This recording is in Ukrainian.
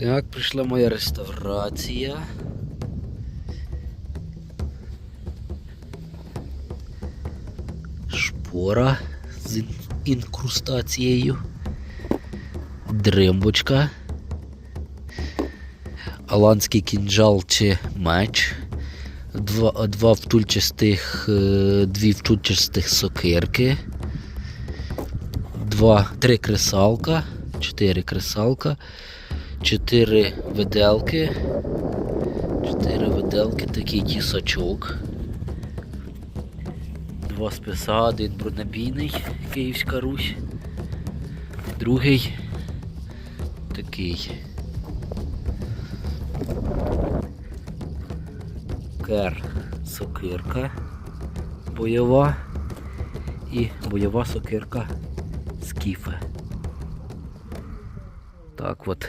Так, прийшла моя реставрація. Шпора з інкрустацією. Дримбочка. Аланський кінжал чи меч. Два, два втульчастих, е, дві втульчастих сокирки. Два, три кресалка, чотири кресалка, чотири виделки, чотири виделки, такий тісачок. Два списа, один бронебійний, Київська Русь. Другий такий. Кер сокирка бойова і бойова сокирка скіфе. Так от.